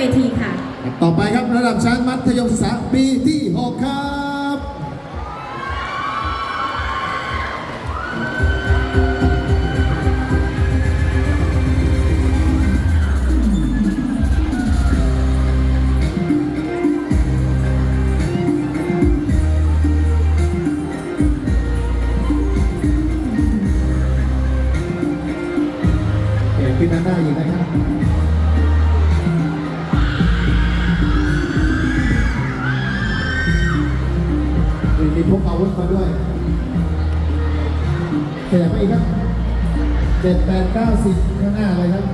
เวทีค่ะ ต่อไปครับระดับชั้นมัธยมศึกษาปีที่ 6 ครับ วุธมาด้วยขยับไปอีกครับเจ็ดแปดเก้าสิบข้างหน้าเลยครับ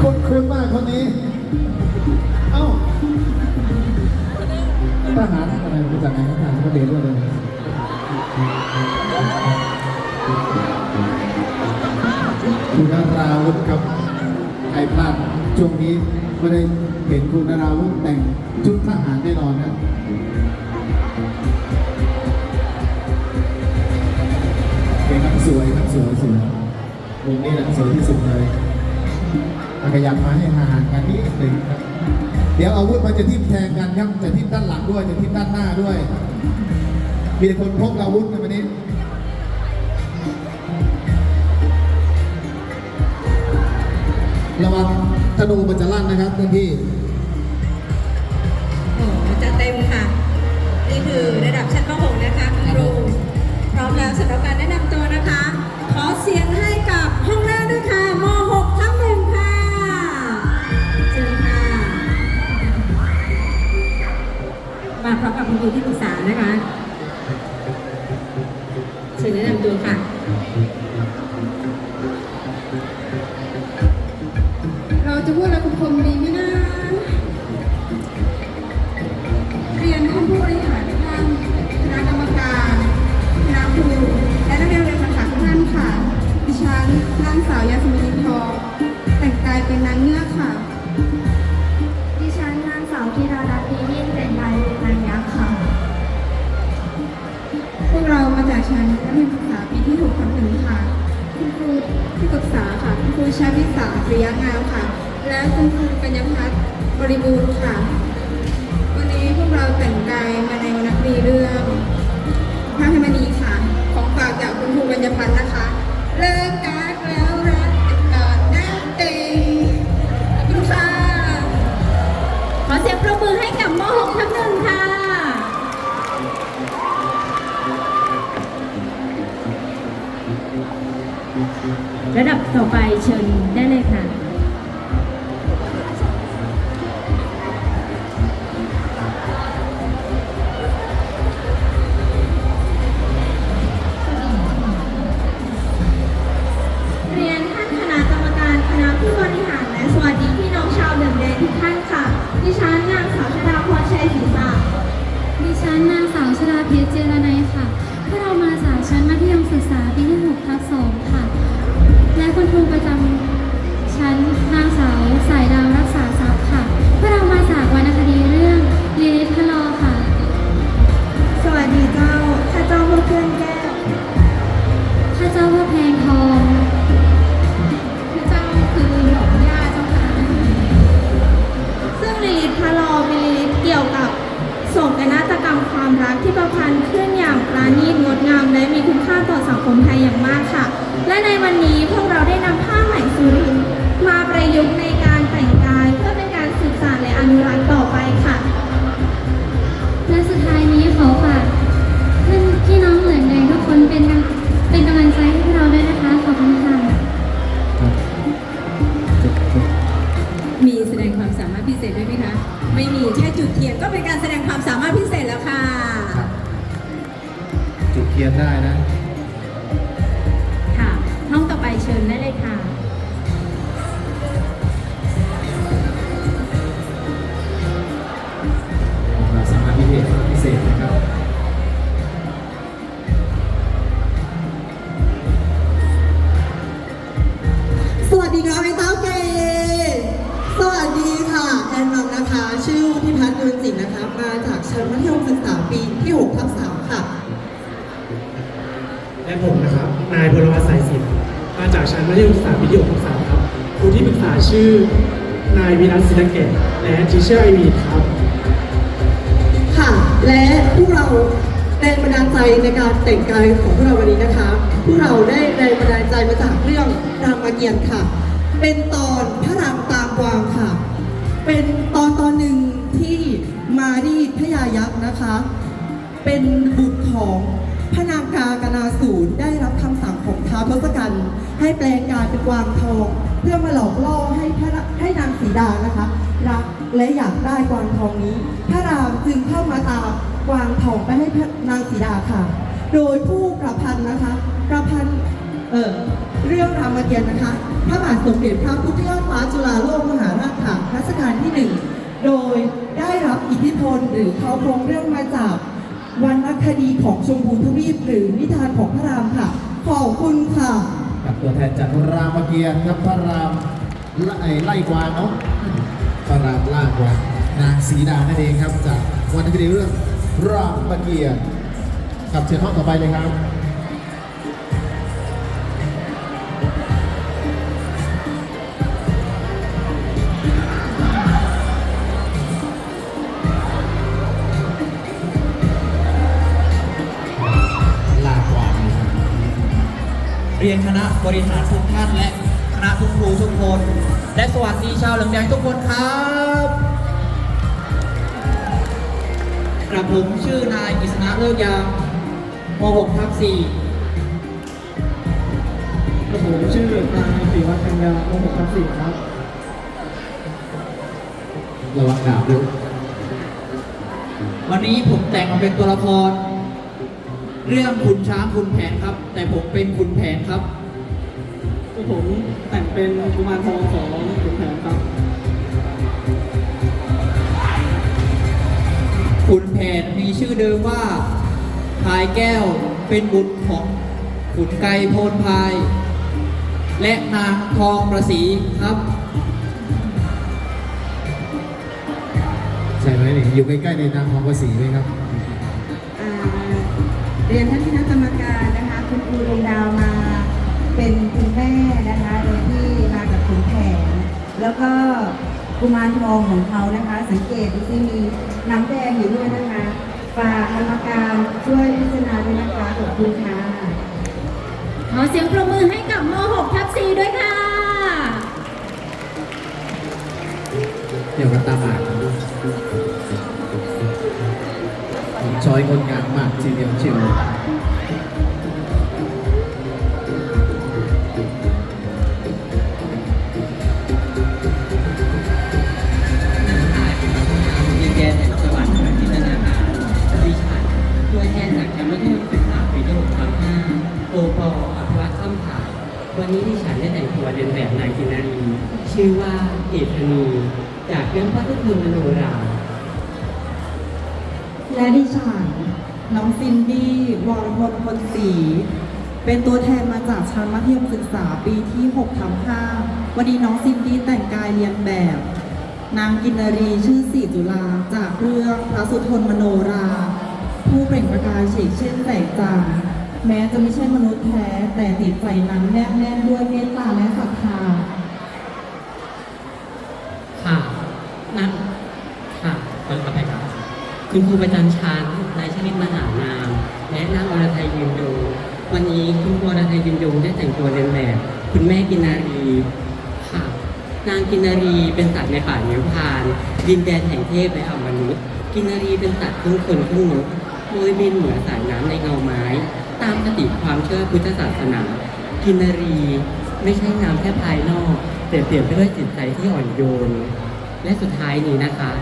คุณคุณมากคนนี้ เอ้าทหารอะไรมาจากไหนครับทหารก็เรียนด้วยเลยคุณนาราวุธครับใครพลาดช่วงนี้ ไม่ได้เห็นคุณนาราวุธแต่งชุดทหารแน่นอนครับเก่งครับสวยครับสวยสวยมุมนี้แหละสวยที่สุดเลยอาขยับมาให้ห่างกันนิดหนึ่งครับเดี๋ยวอาวุธมันจะทิ่มแทงกันครับจะทิ่มด้านหลังด้วยจะทิ่มด้านหน้าด้วย มีคนพกอาวุธในวันนี้ระวัง ธนูมันจะลั่นนะครับเพื่อนพี่โอ้โหจะเต็มค่ะ นี่คือระดับชั้นม .6 นะคะคุณครูพร้อมแล้วสำหรับการแนะนำตัวนะคะ ขอเสียงให้กับห้องหน้าด้วยค่ะม .6 ทั้งหนึ่งค่ะเชิญค่ะ มาพร้อมกับคุณครูที่ปรึกษานะคะเชิญแนะนำตัวค่ะ จะพูดอะไรคุณคมดีไหม คุณครูกัญญพัฒน์บริบูรณ์ค่ะ วันนี้พวกเราแต่งกายมาในวรรณคดีเรื่องพระพิมณีค่ะ ของฝากจากคุณครูกัญญพัฒน์นะคะ เลิกการแล้วรักติดต่อหน้าเต็งคุณค่ะขอเสียงปรบมือให้กับม .6 ทั้งหนึ่งค่ะ ระดับต่อไปเชิญได้เลยค่ะ ศิลเกตและทีเชอร์ไอวีครับ ค่ะ และพวกเราแรงบันดาลใจในการแต่งกายของพวกเราวันนี้นะคะ พวกเราได้แรงบันดาลใจมาจากเรื่องรามเกียรติ์ค่ะ เป็นตอนพระรามตามวางค่ะ เป็นตอนตอนหนึ่งที่มารีพญายักษ์นะคะ เป็นบุตรของพระนางกากนาสูรได้รับคำสั่งของท้าวทศกัณฐ์ให้แปลงกายเป็นกวางทอง เพื่อมาหลอกล่อให้พระให้นางสีดานะคะรักและอยากได้กวางทองนี้ พระรามจึงเข้ามาตามกวางทองไปให้พระนางสีดาค่ะ โดยผู้ประพันธ์นะคะ ประพันธ์เออเรื่องรามเกียรติ์นะคะ พระบาทสมเด็จพระพุทธยอดฟ้าจุฬาโลกมหาราชค่ะรัชกาลที่หนึ่งโดยได้รับอิทธิพลหรือเขาโครงเรื่องมาจากวรรณคดีของชมพูทวีปหรือนิทานของพระรามค่ะ ขอบคุณค่ะ กับตัวแทนจากรามเกียรติ์ครับพระรามไล่ไล่กวางเนาะพระรามล่ากวางนางสีดานั่นเองครับจากวรรณคดีเรื่องรามเกียรติ์กับเชิญห้องต่อไปเลยครับ เรียนคณะบริหารทุกท่านและคณะทุกครูทุกคน และสวัสดีชาวเหลืองแดงทุกคนครับกระผมชื่อนายกิษณะเลิกยามม .6 ทับ4กระผมชื่อนายศิวัฒน์กัญญามหกทับสี่ครับระวังดาบด้วยวันนี้ผมแต่งมาเป็นตัวละคร เรื่องขุนช้างขุนแผนครับ แต่ผมเป็นขุนแผนครับ ผมแต่งเป็นกุมารทองของขุนแผนครับ ขุนแผนมีชื่อเดิมว่าพายแก้วเป็นบุตรของขุนไกรโพนพาย และนางทองประสีครับ ใช่ไหมนี่อยู่ใกล้ๆในนางทองภาษีไหมครับอ่าเรียนท่านคณะกรรมการนะคะ คุณครูดวงดาวมาเป็นคุณแม่นะคะโดยที่มากับคุณแผนแล้วก็กุมารทองของเขานะคะ สังเกตดูที่มีน้ำแดงอยู่ด้วยนะคะฝากกรรมการช่วยพิจารณาด้วยนะคะขอบคุณค่ะขอเสียงปรบมือให้กับม .6 ทับ4ด้วยค่ะ เดี๋ยวกันตามอ่า นชอยคนงามมากทีเดียวเชียวดินแดนแห่งสวรรค์เหมือนจินตนาการดิฉันตัวแทนจากแชมป์มัธยมศึกษาปีที่6ทับ5โปออภิวัตข้ามถ่าวันนี้ดิฉันได้แต่งตัวเดินแบบนางกินนารีชื่อว่าเอกธนีจากเรื่องพระทุคุณมโนรา และดิฉันน้องซินดี้วรพลพลศรีเป็นตัวแทนมาจากชั้นมัธยมศึกษาปีที่6ทับ5วันนี้น้องซินดี้แต่งกายเรียนแบบ นางกินารีชื่อสีจุฬาจากเรื่องพระสุทนมโนรา ผู้เปล่งประกายเฉกเช่นแสงจางแม้จะไม่ใช่มนุษย์แท้แต่ติดใจนั้นแนบแน่นด้วยเมตตาและศรัทธา ค่ะนั่นค่ะคนต่อไปครับ คุณครูประจำชั้นนายชลิตมหานามและนางอรไทยยืนยงวันนี้คุณครูอรไทยยืนยงได้แต่งตัวเรียนแบบคุณแม่กินารีค่ะ นางกินารีเป็นสัตว์ในป่าเนิพพานดินแดนแห่งเทพและอมนุษย์กินารีเป็นสัตว์ครึ่งคนครึ่งนกโดยบินเหมือนสายน้ำในเงาไม้ ตามคติความเชื่อพุทธศาสนา กินารีไม่ใช่งามแค่ภายนอกแต่เปลี่ยนไปด้วยจิตใจที่อ่อนโยน และสุดท้ายนี้นะคะ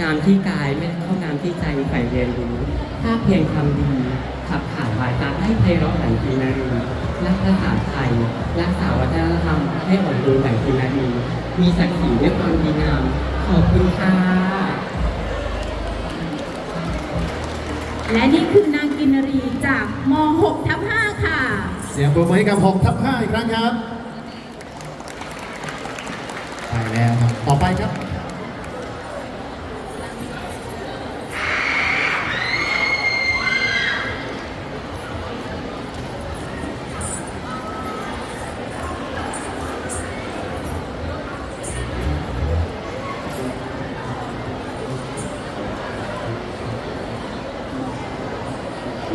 งามที่กายไม่เท่างามที่ใจใฝ่เรียนรู้ถ้าเพียงทำดี ขับขานวาจาให้ไพเราะดังกินนารีรักภาษาไทยรักษาวัฒนธรรมให้อ่อนโยนดังกินนารีมีศักดิ์ศรีด้วยความดีงาม ขอบคุณค่ะและนี่คือนางกินนารีจากม .6 ทับ5ค่ะ เสียงปรบมือให้กับ6ทับ5อีกครั้งครับ ไปแล้วครับ ต่อไปครับ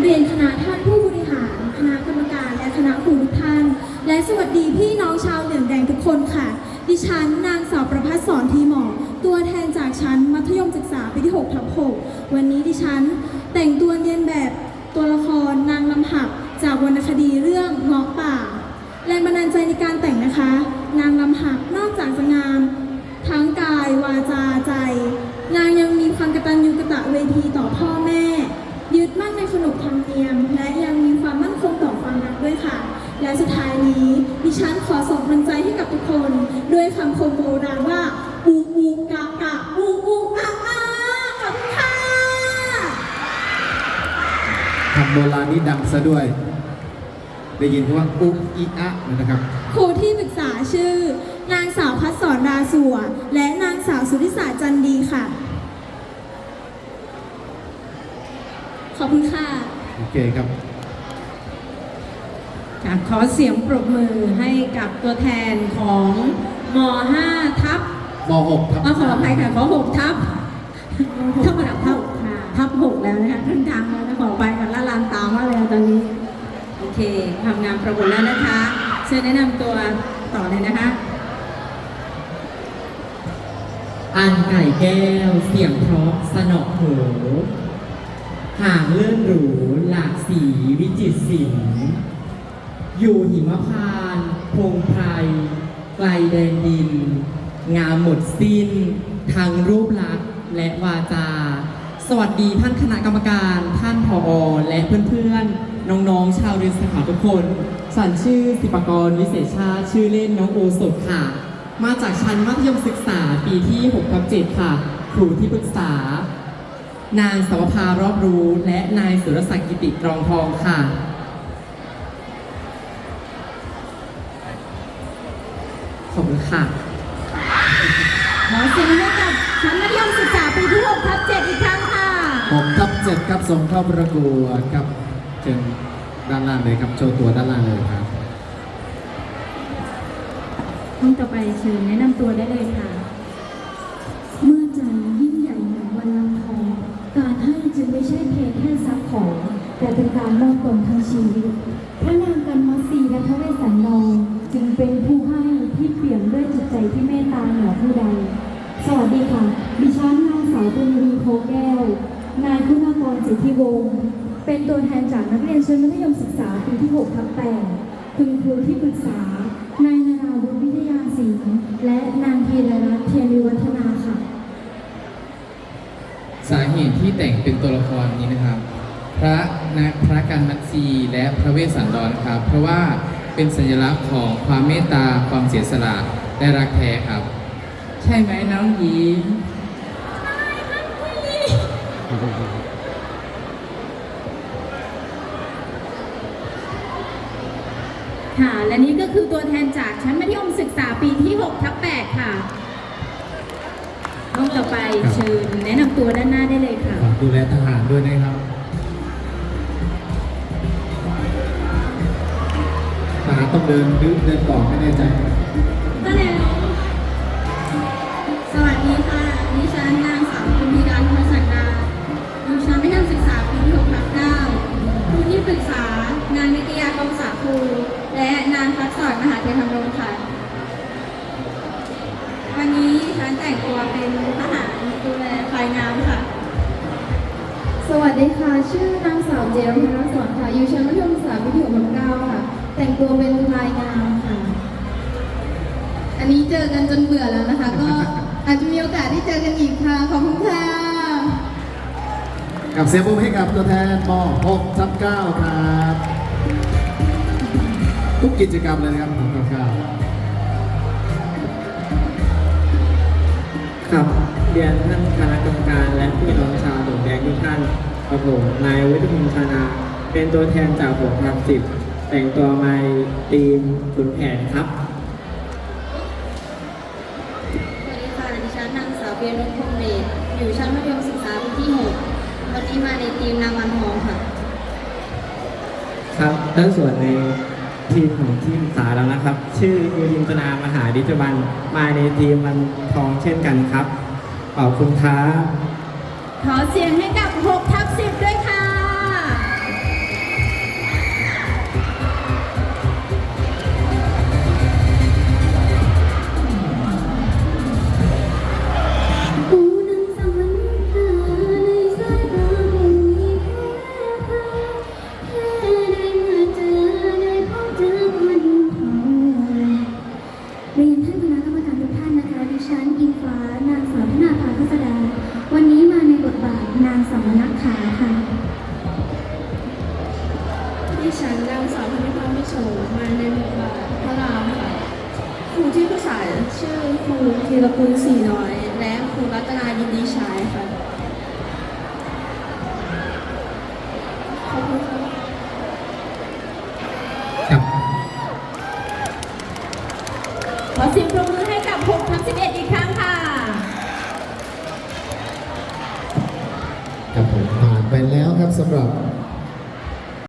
เรียนคณะท่านผู้บริหาร คณะกรรมการ และคณะครูทุกท่าน และสวัสดีพี่น้องชาวเหลืองแดงทุกคนค่ะ ดิฉันนางสาวประภัสสอนทีหมอ ตัวแทนจากชั้นมัธยมศึกษาปีที่6ทับ6วันนี้ดิฉันแต่งตัวเรียนแบบตัวละครนางลำหัก จากวรรณคดีเรื่องเงาะป่า แรงบันดาลใจในการแต่งนะคะ นางลำหักนอกจากจะงามทั้งกายวาจาใจ นางยังมีความกตัญญูกตะเวทีต่อพ่อแม่ มั่นในขนบธรรมเนียม และยังมีความมั่นคงต่อความรักด้วยค่ะ และสุดท้ายนี้ ดิฉันขอส่งกำลังใจให้กับทุกคน ด้วยคำคมโบราณว่าอูอูกะกะอูอูอะอาขอบคุณค่ะคำโบราณนี้ดังซะด้วย ได้ยินคำว่าอุกอิอะนะครับ ครูที่ปรึกษาชื่อ นางสาวพัฒสรดาสัวและนางสาวสุริศาจันดีค่ะ ข อบคุณค่ะ โอเคครับ ค่ะขอเสียงปรบมือให้กับตัวแทนของม 5 ทับม .6 ทับเอ่อขออภัยค่ะขอ6ทับทับระดับทับทับ6แล้วนะคะขึ้นทางแล้วนะขอไปกันละลานตามมากเลยตอนนี้ โอเคทำงานประกวดแล้วนะคะ เชิญแนะนำตัวต่อเลยนะคะอ่านไก่แก้วเสียงเพราะสนอหู ห่างเลื่อนหรูหลากสีวิจิตรศิลป์อยู่หิมพานต์พงไพรไกลแดนดิน งามหมดสิ้น ทางรูปลักษณ์และวาจา สวัสดีท่านคณะกรรมการท่านผออและเพื่อนๆ น้องๆ ชาวเรียนสาขาทุกคนสันชื่อสิปกรวิเศษชาติชื่อเล่นน้องโอสดค่ะ มาจากชั้นมัธยมศึกษาปีที่6ทับ7ค่ะ ครูที่ปรึกษา นางสวภารอบรู้และนายสุรศักดิ์กิติกรองทองค่ะ ขอบคุณค่ะ ขอเสียงให้กับชั้นมัธยมศึกษาปีที่6ทับ7อีกครั้งค่ะ6ทับ7ครับส่งเข้าประกวดครับเชิญด้านล่างเลยครับโชว์ตัวด้านล่างเลยครับ ห้องต่อไปเชิญแนะนำตัวได้เลยค่ะ ขอ แต่เป็นการมอบตนทั้งชีวิต พระนางกันมัสีและพระเวสสันดรจึงเป็นผู้ให้ที่เปี่ยมด้วยจิตใจที่เมตตาเหนือผู้ใด สวัสดีค่ะ ดิฉันนางสาวตุลีโคแก้ว นายคุณากรสิทธิวงศ์ เป็นตัวแทนจากนักเรียนชั้นมัธยมศึกษาปีที่6ทับ8คุณครูที่ปรึกษา นายนาราวุฒิวิทยาศิลป์และนางธีรรัตน์เทียนวิวัฒนาค่ะ สาเหตุที่แต่งเป็นตัวละครนี้นะครับ พระนะพระกันมัตสีและพระเวสสันดรครับ เพราะว่าเป็นสัญลักษณ์ของความเมตตาความเสียสละและรักแท้ครับ ใช่ไหมน้องหญิงค่ะ และนี่ก็คือตัวแทนจากชั้นมัธยมศึกษาปีที่6ทับ8ค่ะห้องต่อไปครับเชิญแนะนำตัวด้านหน้าได้เลยค่ะฝากดูแลทหารด้วยนะครับ ต้องเดินหรือเดินต่อไม่แน่ใจ ก็แล้วสวัสดีค่ะ ดิฉันนางสาวคุณธีการพศักดาอยู่ชั้นมัธยมศึกษาปีที่6ทับ9ครูที่ปรึกษานางนิตยากองสาครูและนางพักสอนมหาเทพธรรมรงค์ค่ะ วันนี้ดิฉันแต่งตัวเป็นทหารดูแลภายน้ำค่ะ สวัสดีค่ะ ชื่อนางสาวเจรพนสอนค่ะ อยู่ชั้นมัธยมศึกษาปีที่6ทับ9ค่ะ แต่งตัวเป็นลายงามค่ะ อันนี้เจอกันจนเบื่อแล้วนะคะ ก็อาจจะมีโอกาสได้เจอกันอีกค่ะ ขอบคุณค่ะ กับเสียงปรบมือให้กับตัวแทนม .6 ทับ9ครับ ทุกกิจกรรมเลยนะครับของทับ9ครับเรียนท่านคณะกรรมการและพี่น้องชาวหลงแดงทุกท่านกับผมนายวิทยพงษ์ชานา เป็นตัวแทนจากหกทับสิบ แต่งตัวมาในทีมขุนแผนครับ สวัสดีค่ะดิฉันนางสาวเปียนุชพงเดชอยู่ชั้นมัธยมศึกษาปีที่6วันนี้มาในทีมนางวันทองค่ะ ครับด้านส่วนในทีมของทีมสาแล้วนะครับ ชื่อครูจินตนามหาดิจบันมาในทีมวันทองเช่นกันครับ ขอบคุณครับ ขอเสียงให้กับ6ทับ ที่ฉันนางสาวพนิพามิโชมาในบทบาทพระรามค่ะ ครูที่ปรึกษาชื่อครูธีรกุลสีน้อย และครูรัตนายินดีชายค่ะ